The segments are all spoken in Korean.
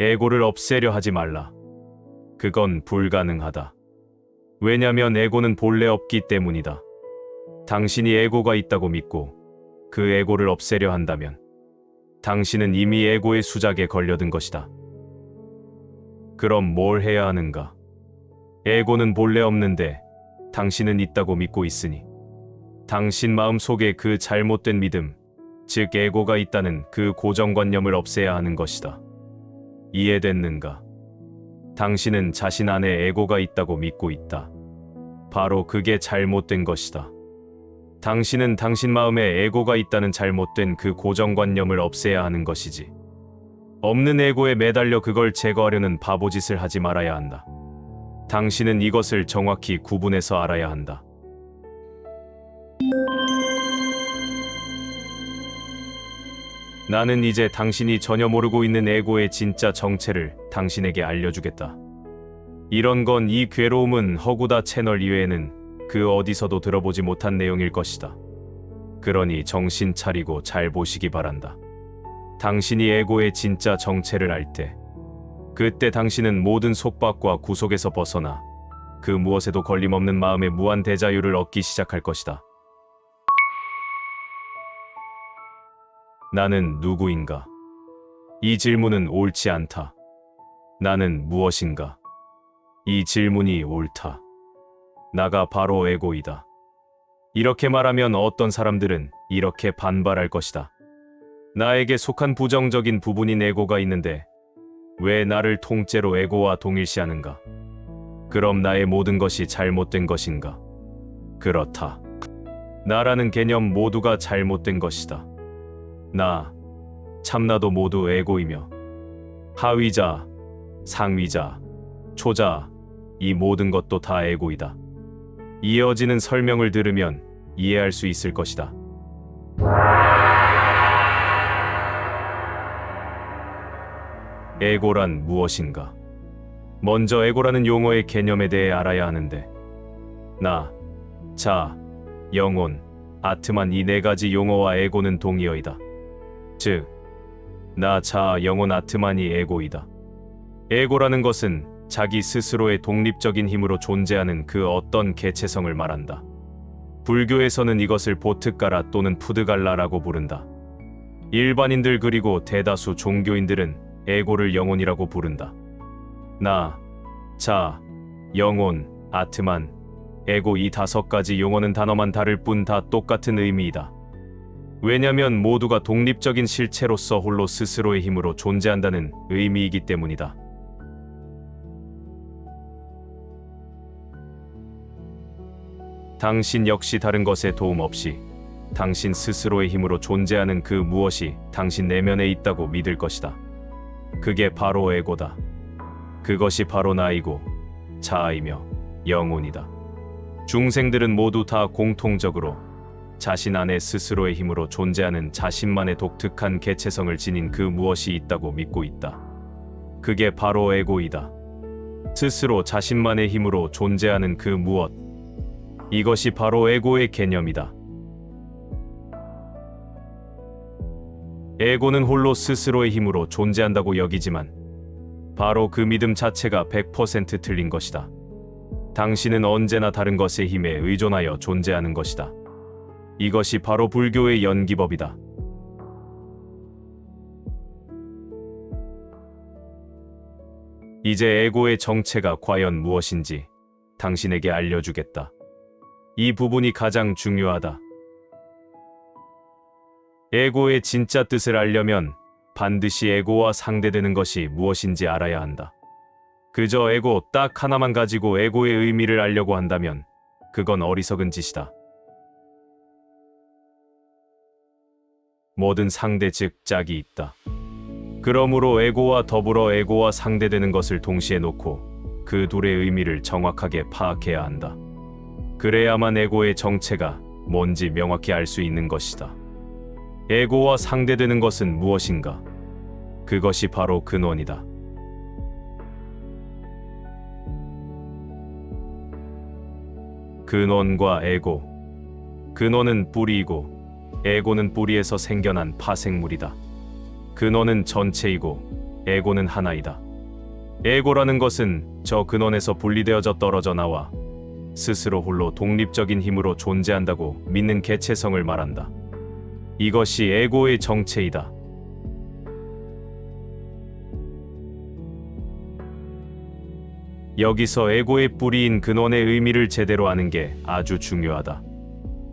에고를 없애려 하지 말라. 그건 불가능하다. 왜냐면 에고는 본래 없기 때문이다. 당신이 에고가 있다고 믿고 그 에고를 없애려 한다면 당신은 이미 에고의 수작에 걸려든 것이다. 그럼 뭘 해야 하는가? 에고는 본래 없는데 당신은 있다고 믿고 있으니 당신 마음 속에 그 잘못된 믿음, 즉 에고가 있다는 그 고정관념을 없애야 하는 것이다. 이해됐는가? 당신은 자신 안에 에고가 있다고 믿고 있다. 바로 그게 잘못된 것이다. 당신은 당신 마음에 에고가 있다는 잘못된 그 고정관념을 없애야 하는 것이지. 없는 에고에 매달려 그걸 제거하려는 바보짓을 하지 말아야 한다. 당신은 이것을 정확히 구분해서 알아야 한다. 나는 이제 당신이 전혀 모르고 있는 에고의 진짜 정체를 당신에게 알려주겠다. 이런 건 이 괴로움은 허구다 채널 이외에는 그 어디서도 들어보지 못한 내용일 것이다. 그러니 정신 차리고 잘 보시기 바란다. 당신이 에고의 진짜 정체를 알 때, 그때 당신은 모든 속박과 구속에서 벗어나 그 무엇에도 걸림없는 마음의 무한 대자유를 얻기 시작할 것이다. 나는 누구인가? 이 질문은 옳지 않다. 나는 무엇인가? 이 질문이 옳다. 나가 바로 에고이다. 이렇게 말하면 어떤 사람들은 이렇게 반발할 것이다. 나에게 속한 부정적인 부분인 에고가 있는데 왜 나를 통째로 에고와 동일시하는가? 그럼 나의 모든 것이 잘못된 것인가? 그렇다. 나라는 개념 모두가 잘못된 것이다. 나, 참나도 모두 에고이며 하위자, 상위자, 초자, 이 모든 것도 다 에고이다. 이어지는 설명을 들으면 이해할 수 있을 것이다. 에고란 무엇인가? 먼저 에고라는 용어의 개념에 대해 알아야 하는데, 나, 자, 영혼, 아트만 이 네 가지 용어와 에고는 동의어이다. 즉, 나, 자, 영혼, 아트만이 에고이다. 에고라는 것은 자기 스스로의 독립적인 힘으로 존재하는 그 어떤 개체성을 말한다. 불교에서는 이것을 보트가라 또는 푸드갈라라고 부른다. 일반인들 그리고 대다수 종교인들은 에고를 영혼이라고 부른다. 나, 자, 영혼, 아트만, 에고 이 다섯 가지 용어는 단어만 다를 뿐 다 똑같은 의미이다. 왜냐면 모두가 독립적인 실체로서 홀로 스스로의 힘으로 존재한다는 의미이기 때문이다. 당신 역시 다른 것에 도움 없이 당신 스스로의 힘으로 존재하는 그 무엇이 당신 내면에 있다고 믿을 것이다. 그게 바로 에고다. 그것이 바로 나이고 자아이며 영혼이다. 중생들은 모두 다 공통적으로 자신 안에 스스로의 힘으로 존재하는 자신만의 독특한 개체성을 지닌 그 무엇이 있다고 믿고 있다. 그게 바로 에고이다. 스스로 자신만의 힘으로 존재하는 그 무엇. 이것이 바로 에고의 개념이다. 에고는 홀로 스스로의 힘으로 존재한다고 여기지만 바로 그 믿음 자체가 100% 틀린 것이다. 당신은 언제나 다른 것의 힘에 의존하여 존재하는 것이다. 이것이 바로 불교의 연기법이다. 이제 에고의 정체가 과연 무엇인지 당신에게 알려주겠다. 이 부분이 가장 중요하다. 에고의 진짜 뜻을 알려면 반드시 에고와 상대되는 것이 무엇인지 알아야 한다. 그저 에고 딱 하나만 가지고 에고의 의미를 알려고 한다면 그건 어리석은 짓이다. 모든 상대 즉 짝이 있다. 그러므로 에고와 더불어 에고와 상대되는 것을 동시에 놓고 그 둘의 의미를 정확하게 파악해야 한다. 그래야만 에고의 정체가 뭔지 명확히 알 수 있는 것이다. 에고와 상대되는 것은 무엇인가? 그것이 바로 근원이다. 근원과 에고. 근원은 뿌리이고 에고는 뿌리에서 생겨난 파생물이다. 근원은 전체이고 에고는 하나이다. 에고라는 것은 저 근원에서 분리되어져 떨어져 나와 스스로 홀로 독립적인 힘으로 존재한다고 믿는 개체성을 말한다. 이것이 에고의 정체이다. 여기서 에고의 뿌리인 근원의 의미를 제대로 아는 게 아주 중요하다.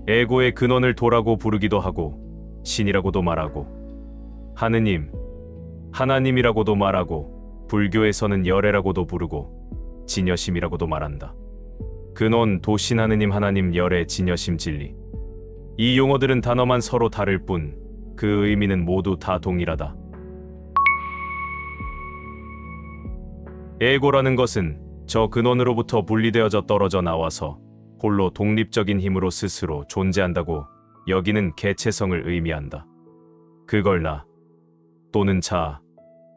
에고의 근원을 도라고 부르기도 하고 신이라고도 말하고 하느님, 하나님이라고도 말하고 불교에서는 열애라고도 부르고 진여심이라고도 말한다. 근원, 도신, 하느님, 하나님, 열애, 진여심, 진리. 이 용어들은 단어만 서로 다를 뿐 그 의미는 모두 다 동일하다. 에고라는 것은 저 근원으로부터 분리되어져 떨어져 나와서 홀로 독립적인 힘으로 스스로 존재한다고 여기는 개체성을 의미한다. 그걸 나 또는 자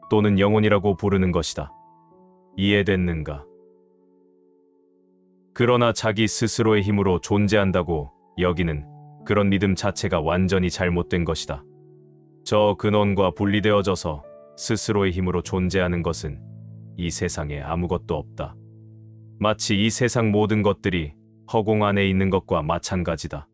또는 영혼이라고 부르는 것이다. 이해됐는가? 그러나 자기 스스로의 힘으로 존재한다고 여기는 그런 믿음 자체가 완전히 잘못된 것이다. 저 근원과 분리되어져서 스스로의 힘으로 존재하는 것은 이 세상에 아무것도 없다. 마치 이 세상 모든 것들이 허공 안에 있는 것과 마찬가지다.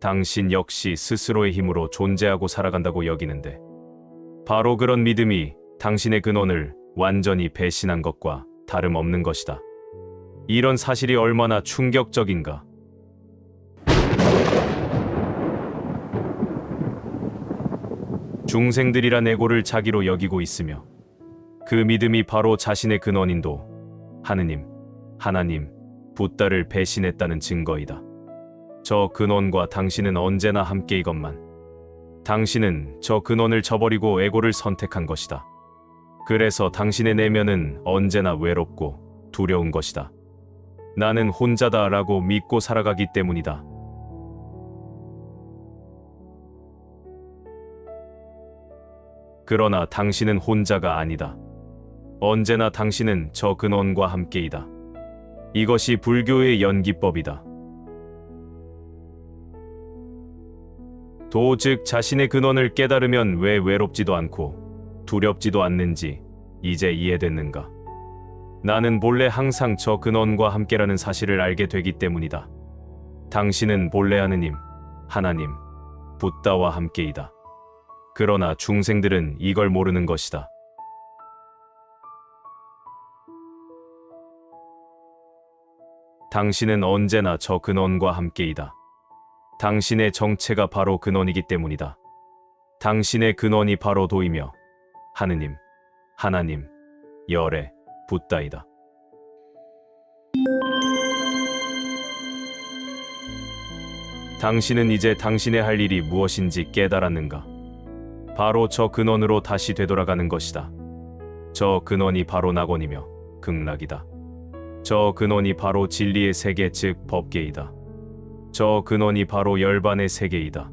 당신 역시 스스로의 힘으로 존재하고 살아간다고 여기는데, 바로 그런 믿음이 당신의 근원을 완전히 배신한 것과 다름없는 것이다. 이런 사실이 얼마나 충격적인가. 중생들이란 에고를 자기로 여기고 있으며 그 믿음이 바로 자신의 근원인도 하느님, 하나님, 붓다를 배신했다는 증거이다. 저 근원과 당신은 언제나 함께 이것만. 당신은 저 근원을 저버리고 에고를 선택한 것이다. 그래서 당신의 내면은 언제나 외롭고 두려운 것이다. 나는 혼자다 라고 믿고 살아가기 때문이다. 그러나 당신은 혼자가 아니다. 언제나 당신은 저 근원과 함께이다. 이것이 불교의 연기법이다. 도 즉 자신의 근원을 깨달으면 왜 외롭지도 않고 두렵지도 않는지 이제 이해됐는가? 나는 본래 항상 저 근원과 함께라는 사실을 알게 되기 때문이다. 당신은 본래 하느님, 하나님, 붓다와 함께이다. 그러나 중생들은 이걸 모르는 것이다. 당신은 언제나 저 근원과 함께이다. 당신의 정체가 바로 근원이기 때문이다. 당신의 근원이 바로 도이며 하느님, 하나님, 열애, 붓다이다. 당신은 이제 당신의 할 일이 무엇인지 깨달았는가? 바로 저 근원으로 다시 되돌아가는 것이다. 저 근원이 바로 낙원이며 극락이다. 저 근원이 바로 진리의 세계 즉 법계이다. 저 근원이 바로 열반의 세계이다.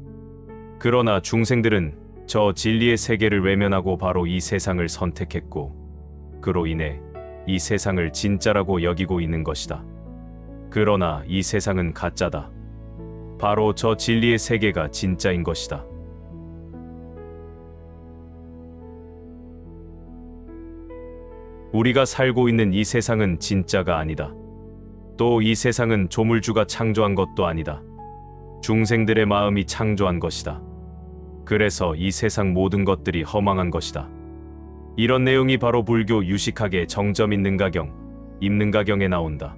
그러나 중생들은 저 진리의 세계를 외면하고 바로 이 세상을 선택했고 그로 인해 이 세상을 진짜라고 여기고 있는 것이다. 그러나 이 세상은 가짜다. 바로 저 진리의 세계가 진짜인 것이다. 우리가 살고 있는 이 세상은 진짜가 아니다. 또 이 세상은 조물주가 창조한 것도 아니다. 중생들의 마음이 창조한 것이다. 그래서 이 세상 모든 것들이 허망한 것이다. 이런 내용이 바로 불교 유식학의 정점 있는 가경, 입는 가경에 나온다.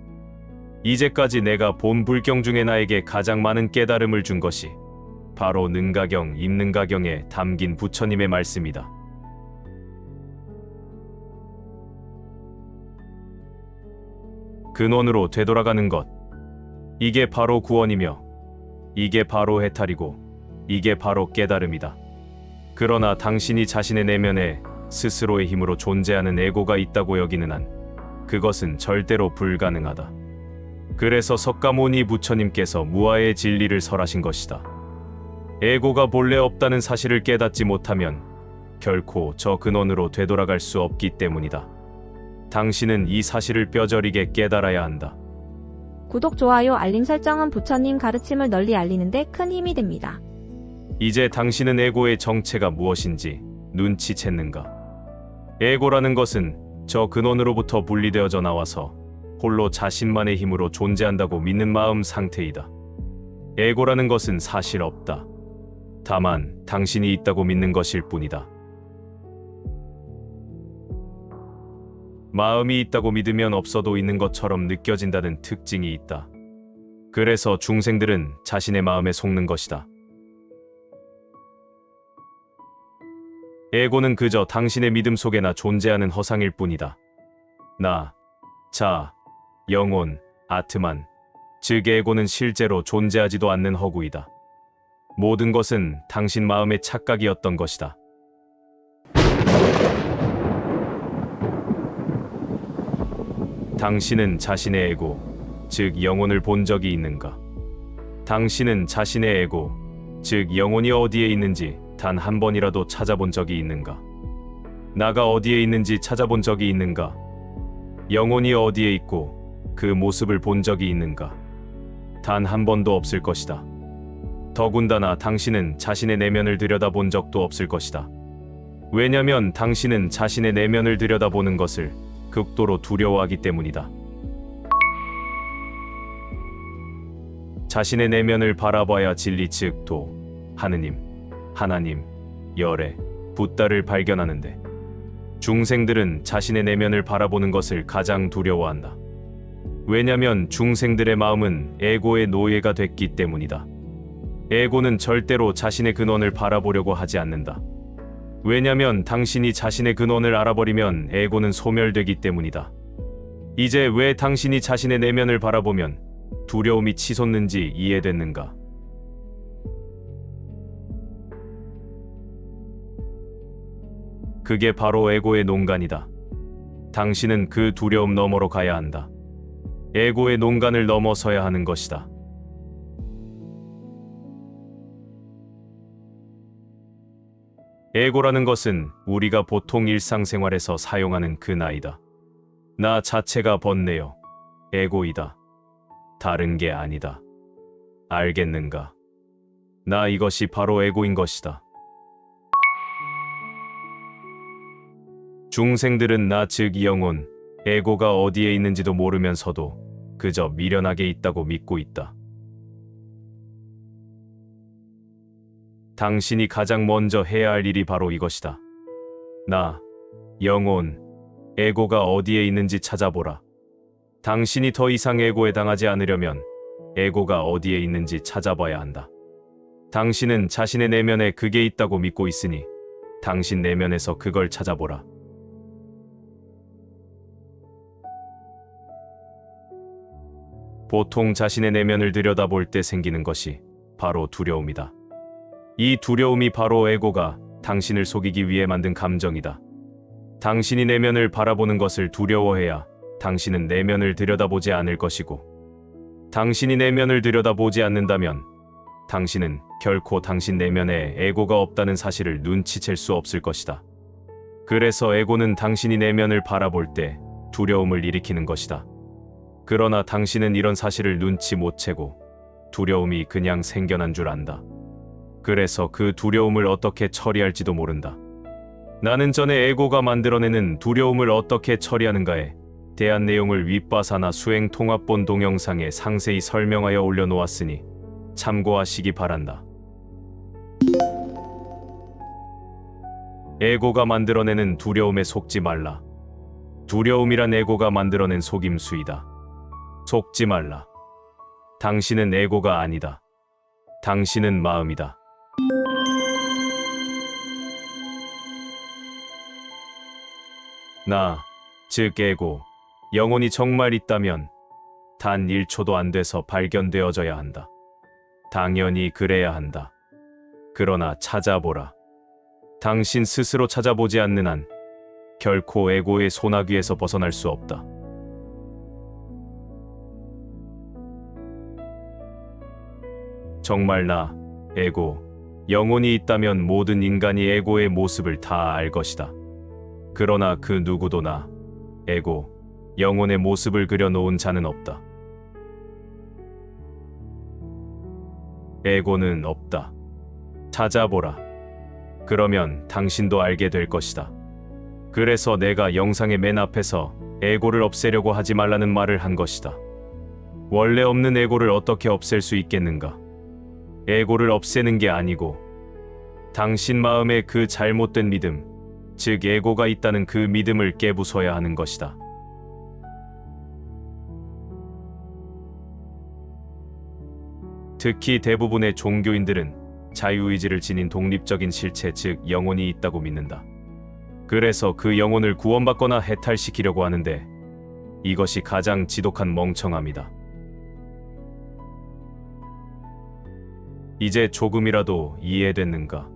이제까지 내가 본 불경 중에 나에게 가장 많은 깨달음을 준 것이 바로 능가경, 입는가경에 담긴 부처님의 말씀이다. 근원으로 되돌아가는 것. 이게 바로 구원이며, 이게 바로 해탈이고, 이게 바로 깨달음이다. 그러나 당신이 자신의 내면에 스스로의 힘으로 존재하는 에고가 있다고 여기는 한, 그것은 절대로 불가능하다. 그래서 석가모니 부처님께서 무아의 진리를 설하신 것이다. 에고가 본래 없다는 사실을 깨닫지 못하면 결코 저 근원으로 되돌아갈 수 없기 때문이다. 당신은 이 사실을 뼈저리게 깨달아야 한다. 구독, 좋아요, 알림 설정은 부처님 가르침을 널리 알리는데 큰 힘이 됩니다. 이제 당신은 에고의 정체가 무엇인지 눈치챘는가? 에고라는 것은 저 근원으로부터 분리되어져 나와서 홀로 자신만의 힘으로 존재한다고 믿는 마음 상태이다. 에고라는 것은 사실 없다. 다만 당신이 있다고 믿는 것일 뿐이다. 마음이 있다고 믿으면 없어도 있는 것처럼 느껴진다는 특징이 있다. 그래서 중생들은 자신의 마음에 속는 것이다. 에고는 그저 당신의 믿음 속에나 존재하는 허상일 뿐이다. 나, 자, 영혼, 아트만, 즉 에고는 실제로 존재하지도 않는 허구이다. 모든 것은 당신 마음의 착각이었던 것이다. 당신은 자신의 에고, 즉 영혼을 본 적이 있는가? 당신은 자신의 에고, 즉 영혼이 어디에 있는지 단 한 번이라도 찾아본 적이 있는가? 나가 어디에 있는지 찾아본 적이 있는가? 영혼이 어디에 있고 그 모습을 본 적이 있는가? 단 한 번도 없을 것이다. 더군다나 당신은 자신의 내면을 들여다본 적도 없을 것이다. 왜냐면 당신은 자신의 내면을 들여다보는 것을 극도로 두려워하기 때문이다. 자신의 내면을 바라봐야 진리 즉 도, 하느님, 하나님, 열애, 붓다를 발견하는데 중생들은 자신의 내면을 바라보는 것을 가장 두려워한다. 왜냐면 중생들의 마음은 에고의 노예가 됐기 때문이다. 에고는 절대로 자신의 근원을 바라보려고 하지 않는다. 왜냐면 당신이 자신의 근원을 알아버리면 에고는 소멸되기 때문이다. 이제 왜 당신이 자신의 내면을 바라보면 두려움이 치솟는지 이해됐는가? 그게 바로 에고의 농간이다. 당신은 그 두려움 너머로 가야 한다. 에고의 농간을 넘어서야 하는 것이다. 에고라는 것은 우리가 보통 일상생활에서 사용하는 그 나이다. 나 자체가 번뇌요. 에고이다. 다른 게 아니다. 알겠는가? 나 이것이 바로 에고인 것이다. 중생들은 나즉 영혼, 에고가 어디에 있는지도 모르면서도 그저 미련하게 있다고 믿고 있다. 당신이 가장 먼저 해야 할 일이 바로 이것이다. 나, 영혼, 에고가 어디에 있는지 찾아보라. 당신이 더 이상 에고에 당하지 않으려면 에고가 어디에 있는지 찾아봐야 한다. 당신은 자신의 내면에 그게 있다고 믿고 있으니 당신 내면에서 그걸 찾아보라. 보통 자신의 내면을 들여다볼 때 생기는 것이 바로 두려움이다. 이 두려움이 바로 에고가 당신을 속이기 위해 만든 감정이다. 당신이 내면을 바라보는 것을 두려워해야 당신은 내면을 들여다보지 않을 것이고, 당신이 내면을 들여다보지 않는다면 당신은 결코 당신 내면에 에고가 없다는 사실을 눈치챌 수 없을 것이다. 그래서 에고는 당신이 내면을 바라볼 때 두려움을 일으키는 것이다. 그러나 당신은 이런 사실을 눈치 못 채고 두려움이 그냥 생겨난 줄 안다. 그래서 그 두려움을 어떻게 처리할지도 모른다. 나는 전에 에고가 만들어내는 두려움을 어떻게 처리하는가에 대한 내용을 윗바사나 수행 통합본 동영상에 상세히 설명하여 올려놓았으니 참고하시기 바란다. 에고가 만들어내는 두려움에 속지 말라. 두려움이란 에고가 만들어낸 속임수이다. 속지 말라. 당신은 에고가 아니다. 당신은 마음이다. 나, 즉 에고, 영혼이 정말 있다면 단 1초도 안 돼서 발견되어져야 한다. 당연히 그래야 한다. 그러나 찾아보라. 당신 스스로 찾아보지 않는 한 결코 에고의 소나귀에서 벗어날 수 없다. 정말 나, 에고, 영혼이 있다면 모든 인간이 에고의 모습을 다 알 것이다. 그러나 그 누구도 나, 에고, 영혼의 모습을 그려놓은 자는 없다. 에고는 없다. 찾아보라. 그러면 당신도 알게 될 것이다. 그래서 내가 영상의 맨 앞에서 에고를 없애려고 하지 말라는 말을 한 것이다. 원래 없는 에고를 어떻게 없앨 수 있겠는가? 에고를 없애는 게 아니고 당신 마음에 그 잘못된 믿음, 즉 에고가 있다는 그 믿음을 깨부숴야 하는 것이다. 특히 대부분의 종교인들은 자유의지를 지닌 독립적인 실체 즉 영혼이 있다고 믿는다. 그래서 그 영혼을 구원받거나 해탈시키려고 하는데 이것이 가장 지독한 멍청함이다. 이제 조금이라도 이해됐는가?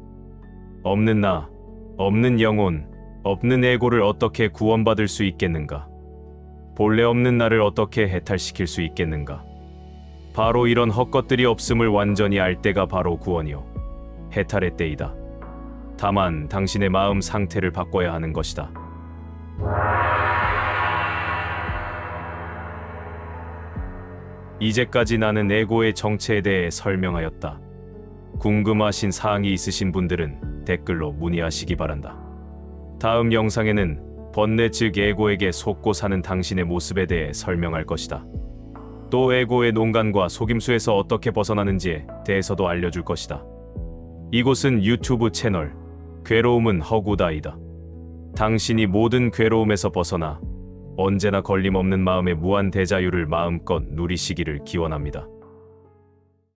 없는 나, 없는 영혼, 없는 에고를 어떻게 구원받을 수 있겠는가? 본래 없는 나를 어떻게 해탈시킬 수 있겠는가? 바로 이런 헛것들이 없음을 완전히 알 때가 바로 구원이요. 해탈의 때이다. 다만 당신의 마음 상태를 바꿔야 하는 것이다. 이제까지 나는 에고의 정체에 대해 설명하였다. 궁금하신 사항이 있으신 분들은 댓글로 문의하시기 바란다. 다음 영상에는 번뇌 즉 에고에게 속고 사는 당신의 모습에 대해 설명할 것이다. 또 에고의 농간과 속임수에서 어떻게 벗어나는지에 대해서도 알려줄 것이다. 이곳은 유튜브 채널 괴로움은 허구다이다. 당신이 모든 괴로움에서 벗어나 언제나 걸림없는 마음의 무한 대자유를 마음껏 누리시기를 기원합니다.